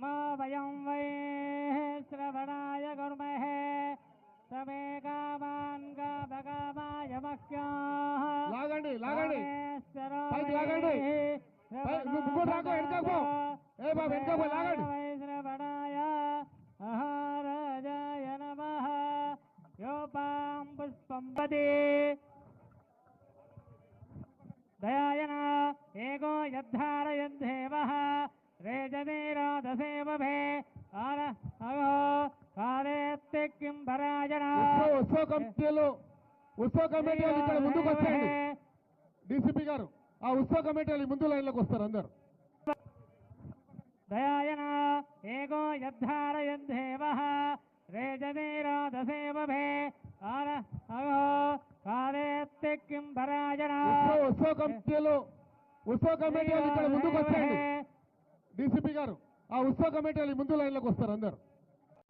నమో వయం why శ్రవణాయ కుర్మహే సమే come on కామకామాయ మహ్యాః లాగండి లాగండి పైకి లాగండి. పై- నువ్వు ఇంకోటి రాకో, వెనకాకు పో. ఏ బాబు, వెనకాకు పో, లాగండి. వై శ్రవణాయ మహారాజాయ నమః యోపాం పుష్పం పదే దయాయన ఏకో ఉత్సవ ఉత్సవ కమిటీలు ఉత్సవ కమిటీ వాళ్ళు ఇక్కడ ముందుకు వచ్చేయండి. డీసీపీ గారు ఆ ఉత్సవ కమిటీ ముందు లైన్లోకి వస్తారు అందరు. దయాయన భరాజన ఉత్సవ ఉత్సవ కమిటీలు ఉత్సవ కమిటీ ఇక్కడ ముందుకు వచ్చేయండి. డీసీపీ గారు ఆ ఉత్సవ కమిటీ ముందు లైన్లోకి వస్తారు అందరు.